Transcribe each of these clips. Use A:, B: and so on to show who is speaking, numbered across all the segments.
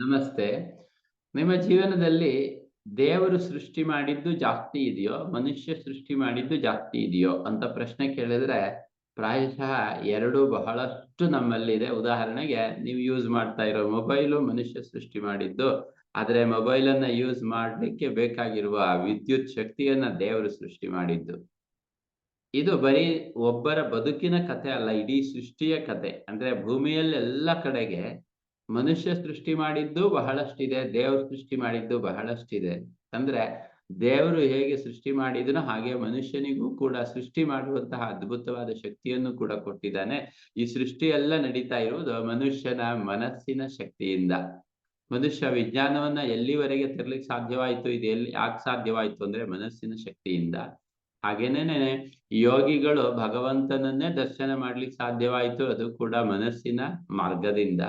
A: ನಮಸ್ತೆ. ನಿಮ್ಮ ಜೀವನದಲ್ಲಿ ದೇವರು ಸೃಷ್ಟಿ ಮಾಡಿದ್ದು ಜಾಸ್ತಿ ಇದೆಯೋ? ಮನುಷ್ಯ ಸೃಷ್ಟಿ ಮಾಡಿದ್ದು ಜಾಸ್ತಿ ಇದೆಯೋ? ಅಂತ ಪ್ರಶ್ನೆ ಕೇಳಿದ್ರೆ ಪ್ರಾಯಶಃ ಎರಡು ಬಹಳಷ್ಟು ನಮ್ಮಲ್ಲಿದೆ. ಉದಾಹರಣೆಗೆ ನೀವು ಯೂಸ್ ಮಾಡ್ತಾ ಇರೋ ಮೊಬೈಲು ಮನುಷ್ಯ ಸೃಷ್ಟಿ ಮಾಡಿದ್ದು. ಆದ್ರೆ ಮೊಬೈಲನ್ನ ಯೂಸ್ ಮಾಡ್ಲಿಕ್ಕೆ ಬೇಕಾಗಿರುವ ವಿದ್ಯುತ್ ಶಕ್ತಿಯನ್ನ ದೇವರು ಸೃಷ್ಟಿ ಮಾಡಿದ್ದು. ಇದು ಬರೀ ಒಬ್ಬರ ಬದುಕಿನ ಕಥೆ ಅಲ್ಲ, ಇಡೀ ಸೃಷ್ಟಿಯ ಕತೆ ಅಂದ್ರೆ ಭೂಮಿಯಲ್ಲೆಲ್ಲ ಕಡೆಗೆ ಮನುಷ್ಯ ಸೃಷ್ಟಿ ಮಾಡಿದ್ದು ಬಹಳಷ್ಟಿದೆ, ದೇವರು ಸೃಷ್ಟಿ ಮಾಡಿದ್ದು ಬಹಳಷ್ಟಿದೆ. ಅಂದ್ರೆ ದೇವರು ಹೇಗೆ ಸೃಷ್ಟಿ ಮಾಡಿದನೋ ಹಾಗೆ ಮನುಷ್ಯನಿಗೂ ಕೂಡ ಸೃಷ್ಟಿ ಮಾಡುವಂತಹ ಅದ್ಭುತವಾದ ಶಕ್ತಿಯನ್ನು ಕೂಡ ಕೊಟ್ಟಿದ್ದಾನೆ. ಈ ಸೃಷ್ಟಿ ಎಲ್ಲ ನಡೀತಾ ಇರುವುದು ಮನುಷ್ಯನ ಮನಸ್ಸಿನ ಶಕ್ತಿಯಿಂದ. ಮನುಷ್ಯ ವಿಜ್ಞಾನವನ್ನ ಎಲ್ಲಿವರೆಗೆ ತರ್ಲಿಕ್ಕೆ ಸಾಧ್ಯವಾಯ್ತು, ಇದು ಎಲ್ಲಿ ಯಾಕೆ ಸಾಧ್ಯವಾಯ್ತು ಅಂದ್ರೆ ಮನಸ್ಸಿನ ಶಕ್ತಿಯಿಂದ. ಹಾಗೇನೇನೆ ಯೋಗಿಗಳು ಭಗವಂತನನ್ನೇ ದರ್ಶನ ಮಾಡ್ಲಿಕ್ಕೆ ಸಾಧ್ಯವಾಯ್ತು, ಅದು ಕೂಡ ಮನಸ್ಸಿನ ಮಾರ್ಗದಿಂದ.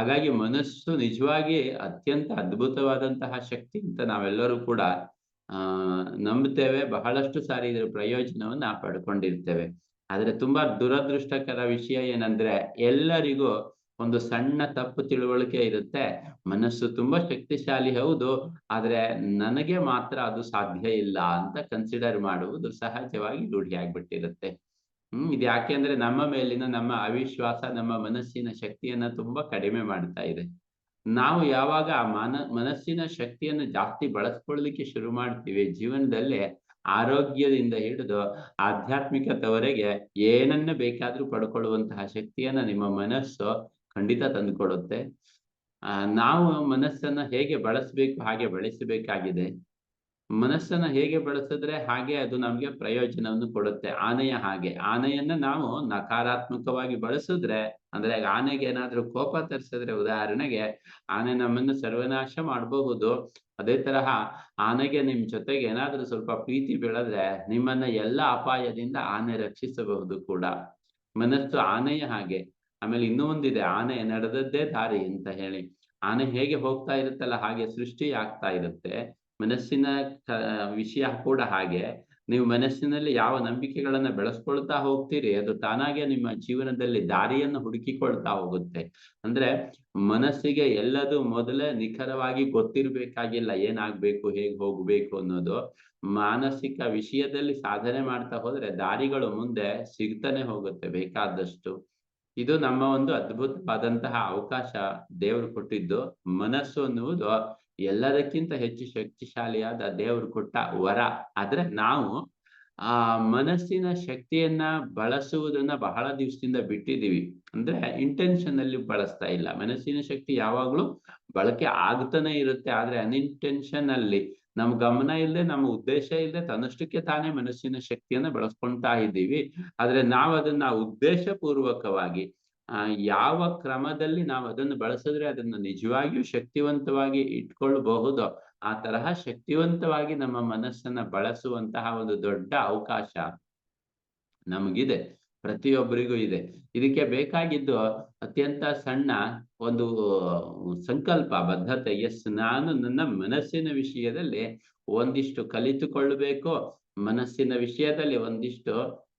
A: ಹಾಗಾಗಿ ಮನಸ್ಸು ನಿಜವಾಗಿ ಅತ್ಯಂತ ಅದ್ಭುತವಾದಂತಹ ಶಕ್ತಿ ಅಂತ ನಾವೆಲ್ಲರೂ ಕೂಡ ಆ ನಂಬುತ್ತೇವೆ. ಬಹಳಷ್ಟು ಸಾರಿ ಇದರ ಪ್ರಯೋಜನವನ್ನ ಪಡ್ಕೊಂಡಿರ್ತೇವೆ. ಆದ್ರೆ ತುಂಬಾ ದುರದೃಷ್ಟಕರ ವಿಷಯ ಏನಂದ್ರೆ ಎಲ್ಲರಿಗೂ ಒಂದು ಸಣ್ಣ ತಪ್ಪು ತಿಳುವಳಿಕೆ ಇರುತ್ತೆ. ಮನಸ್ಸು ತುಂಬಾ ಶಕ್ತಿಶಾಲಿ ಹೌದು, ಆದ್ರೆ ನನಗೆ ಮಾತ್ರ ಅದು ಸಾಧ್ಯ ಇಲ್ಲ ಅಂತ ಕನ್ಸಿಡರ್ ಮಾಡುವುದು ಸಹಜವಾಗಿ ರೂಢಿಯಾಗ್ಬಿಟ್ಟಿರುತ್ತೆ. ಹ್ಮ್, ಇದು ಯಾಕೆ ಅಂದ್ರೆ ನಮ್ಮ ಮೇಲಿನ ನಮ್ಮ ಅವಿಶ್ವಾಸ, ನಮ್ಮ ಮನಸ್ಸಿನ ಶಕ್ತಿಯನ್ನ ತುಂಬಾ ಕಡಿಮೆ ಮಾಡ್ತಾ ಇದೆ. ನಾವು ಯಾವಾಗ ಆ ಮನ, ಮನಸ್ಸಿನ ಶಕ್ತಿಯನ್ನು ಜಾಸ್ತಿ ಬಳಸ್ಕೊಳ್ಳಿಕ್ಕೆ ಶುರು ಮಾಡ್ತೀವಿ, ಜೀವನದಲ್ಲಿ ಆರೋಗ್ಯದಿಂದ ಹಿಡಿದು ಆಧ್ಯಾತ್ಮಿಕತೆವರೆಗೆ ಏನನ್ನ ಬೇಕಾದ್ರೂ ಪಡ್ಕೊಳ್ಳುವಂತಹ ಶಕ್ತಿಯನ್ನ ನಿಮ್ಮ ಮನಸ್ಸು ಖಂಡಿತ ತಂದುಕೊಡುತ್ತೆ. ಆ, ನಾವು ಮನಸ್ಸನ್ನ ಹೇಗೆ ಬಳಸ್ಬೇಕು, ಹಾಗೆ ಬಳಸಬೇಕಾಗಿದೆ. ಮನಸ್ಸನ್ನ ಹೇಗೆ ಬಳಸಿದ್ರೆ ಹಾಗೆ ಅದು ನಮ್ಗೆ ಪ್ರಯೋಜನವನ್ನು ಕೊಡುತ್ತೆ. ಆನೆಯ ಹಾಗೆ. ಆನೆಯನ್ನ ನಾವು ನಕಾರಾತ್ಮಕವಾಗಿ ಬಳಸಿದ್ರೆ, ಅಂದ್ರೆ ಆನೆಗೆ ಏನಾದ್ರೂ ಕೋಪ ತರಿಸಿದ್ರೆ ಉದಾಹರಣೆಗೆ, ಆನೆ ನಮ್ಮನ್ನು ಸರ್ವನಾಶ ಮಾಡಬಹುದು. ಅದೇ ತರಹ ಆನೆಗೆ ನಿಮ್ ಜೊತೆಗೆ ಏನಾದ್ರೂ ಸ್ವಲ್ಪ ಪ್ರೀತಿ ಬೆಳೆದ್ರೆ ನಿಮ್ಮನ್ನ ಎಲ್ಲ ಅಪಾಯದಿಂದ ಆನೆ ರಕ್ಷಿಸಬಹುದು ಕೂಡ. ಮನಸ್ಸು ಆನೆಯ ಹಾಗೆ. ಆಮೇಲೆ ಇನ್ನೂ ಒಂದಿದೆ, ಆನೆ ನಡೆದದ್ದೇ ದಾರಿ ಅಂತ ಹೇಳಿ. ಆನೆ ಹೇಗೆ ಹೋಗ್ತಾ ಇರುತ್ತಲ್ಲ, ಹಾಗೆ ಸೃಷ್ಟಿ ಆಗ್ತಾ ಇರುತ್ತೆ. ಮನಸ್ಸಿನ ವಿಷಯ ಕೂಡ ಹಾಗೆ. ನೀವು ಮನಸ್ಸಿನಲ್ಲಿ ಯಾವ ನಂಬಿಕೆಗಳನ್ನ ಬೆಳೆಸ್ಕೊಳ್ತಾ ಹೋಗ್ತೀರಿ ಅದು ತಾನಾಗೆ ನಿಮ್ಮ ಜೀವನದಲ್ಲಿ ದಾರಿಯನ್ನು ಹುಡುಕಿಕೊಳ್ತಾ ಹೋಗುತ್ತೆ. ಅಂದ್ರೆ ಮನಸ್ಸಿಗೆ ಎಲ್ಲದು ಮೊದಲೇ ನಿಖರವಾಗಿ ಗೊತ್ತಿರ್ಬೇಕಾಗಿಲ್ಲ ಏನಾಗ್ಬೇಕು, ಹೇಗೆ ಹೋಗ್ಬೇಕು ಅನ್ನೋದು. ಮಾನಸಿಕ ವಿಷಯದಲ್ಲಿ ಸಾಧನೆ ಮಾಡ್ತಾ ಹೋದ್ರೆ ದಾರಿಗಳು ಮುಂದೆ ಸಿಗ್ತಾನೆ ಹೋಗುತ್ತೆ ಬೇಕಾದಷ್ಟು. ಇದು ನಮ್ಮ ಒಂದು ಅದ್ಭುತವಾದಂತಹ ಅವಕಾಶ ದೇವರು ಕೊಟ್ಟಿದ್ದು. ಮನಸ್ಸು ಅನ್ನುವುದು ಎಲ್ಲದಕ್ಕಿಂತ ಹೆಚ್ಚು ಶಕ್ತಿಶಾಲಿಯಾದ ದೇವರು ಕೊಟ್ಟ ವರ. ಆದ್ರೆ ನಾವು ಆ ಮನಸ್ಸಿನ ಶಕ್ತಿಯನ್ನ ಬಳಸುವುದನ್ನ ಬಹಳ ದಿವಸದಿಂದ ಬಿಟ್ಟಿದೀವಿ. ಅಂದ್ರೆ ಇಂಟೆನ್ಷನಲ್ಲಿ ಬಳಸ್ತಾ ಇಲ್ಲ. ಮನಸ್ಸಿನ ಶಕ್ತಿ ಯಾವಾಗ್ಲೂ ಬಳಕೆ ಆಗ್ತಾನೆ ಇರುತ್ತೆ. ಆದ್ರೆ ಅನ್‌ಇಂಟೆನ್ಷನಲ್ಲಿ ನಮ್ ಗಮನ ಇಲ್ಲದೆ ನಮ್ಮ ಉದ್ದೇಶ ಇಲ್ಲದೆ ತನ್ನಷ್ಟಕ್ಕೆ ತಾನೇ ಮನಸ್ಸಿನ ಶಕ್ತಿಯನ್ನ ಬಳಸ್ಕೊಂತಾ ಇದ್ದೀವಿ. ಆದ್ರೆ ನಾವದನ್ನ ಉದ್ದೇಶಪೂರ್ವಕವಾಗಿ ಆ ಯಾವ ಕ್ರಮದಲ್ಲಿ ನಾವು ಅದನ್ನು ಬಳಸಿದ್ರೆ ಅದನ್ನು ನಿಜವಾಗಿಯೂ ಶಕ್ತಿವಂತವಾಗಿ ಇಟ್ಕೊಳ್ಬಹುದೋ ಆ ತರಹ ಶಕ್ತಿವಂತವಾಗಿ ನಮ್ಮ ಮನಸ್ಸನ್ನ ಬಳಸುವಂತಹ ಒಂದು ದೊಡ್ಡ ಅವಕಾಶ ನಮಗಿದೆ. ಪ್ರತಿಯೊಬ್ಬರಿಗೂ ಇದೆ. ಇದಕ್ಕೆ ಬೇಕಾಗಿದ್ದು ಅತ್ಯಂತ ಸಣ್ಣ ಒಂದು ಸಂಕಲ್ಪ, ಬದ್ಧತೆ. ಎಸ್ ನಾನು ನನ್ನ ಮನಸ್ಸಿನ ವಿಷಯದಲ್ಲಿ ಒಂದಿಷ್ಟು ಕಲಿತುಕೊಳ್ಳಬೇಕು. ಮನಸ್ಸಿನ ವಿಷಯದಲ್ಲಿ ಒಂದಿಷ್ಟು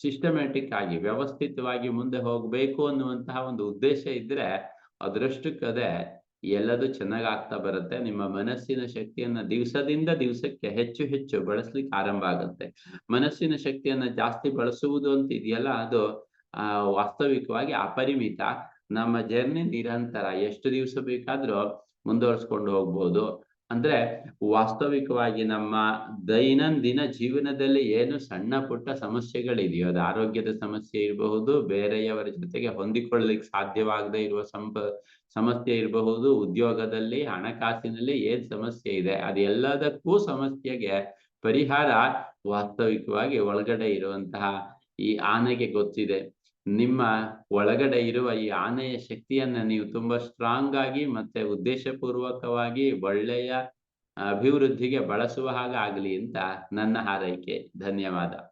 A: ಸಿಸ್ಟಮ್ಯಾಟಿಕ್ ಆಗಿ, ವ್ಯವಸ್ಥಿತವಾಗಿ ಮುಂದೆ ಹೋಗಬೇಕು ಅನ್ನುವಂತಹ ಒಂದು ಉದ್ದೇಶ ಇದ್ರೆ ಅದರಷ್ಟಕ್ಕದೆ ಎಲ್ಲದು ಚೆನ್ನಾಗಿ ಆಗ್ತಾ ಬರುತ್ತೆ. ನಿಮ್ಮ ಮನಸ್ಸಿನ ಶಕ್ತಿಯನ್ನ ದಿವಸದಿಂದ ದಿವಸಕ್ಕೆ ಹೆಚ್ಚು ಹೆಚ್ಚು ಬಳಸ್ಲಿಕ್ಕೆ ಆರಂಭ ಆಗುತ್ತೆ. ಮನಸ್ಸಿನ ಶಕ್ತಿಯನ್ನ ಜಾಸ್ತಿ ಬಳಸುವುದು ಅಂತ ಇದೆಯಲ್ಲ, ಅದು, ಆ, ವಾಸ್ತವಿಕವಾಗಿ ಅಪರಿಮಿತ. ನಮ್ಮ ಜರ್ನಿ ನಿರಂತರ. ಎಷ್ಟು ದಿವಸ ಬೇಕಾದ್ರೂ ಮುಂದುವರ್ಸ್ಕೊಂಡು ಹೋಗ್ಬೋದು. ಅಂದ್ರೆ ವಾಸ್ತವಿಕವಾಗಿ ನಮ್ಮ ದೈನಂದಿನ ಜೀವನದಲ್ಲಿ ಏನು ಸಣ್ಣ ಪುಟ್ಟ ಸಮಸ್ಯೆಗಳಿದೆಯೋ ಅದು ಆರೋಗ್ಯದ ಸಮಸ್ಯೆ ಇರಬಹುದು, ಬೇರೆಯವರ ಜೊತೆಗೆ ಹೊಂದಿಕೊಳ್ಳಲಿಕ್ಕೆ ಸಾಧ್ಯವಾಗದೆ ಇರುವ ಸಂಪ ಸಮಸ್ಯೆ ಇರಬಹುದು, ಉದ್ಯೋಗದಲ್ಲಿ, ಹಣಕಾಸಿನಲ್ಲಿ ಏನ್ ಸಮಸ್ಯೆ ಇದೆ ಅದೆಲ್ಲದಕ್ಕೂ ಸಮಸ್ಯೆಗೆ ಪರಿಹಾರ ವಾಸ್ತವಿಕವಾಗಿ ಒಳಗಡೆ ಇರುವಂತಹ ಈ ಆನೆಗೆ ಗೊತ್ತಿದೆ. ನಿಮ್ಮ ಒಳಗಡೆ ಇರುವ ಈ ಆನೆಯ ಶಕ್ತಿಯನ್ನ ನೀವು ತುಂಬಾ ಸ್ಟ್ರಾಂಗ್ ಆಗಿ ಮತ್ತೆ ಉದ್ದೇಶಪೂರ್ವಕವಾಗಿ ಒಳ್ಳೆಯ ಅಭಿವೃದ್ಧಿಗೆ ಬಳಸುವ ಹಾಗಾಗ್ಲಿ ಅಂತ ನನ್ನ ಹಾರೈಕೆ. ಧನ್ಯವಾದ.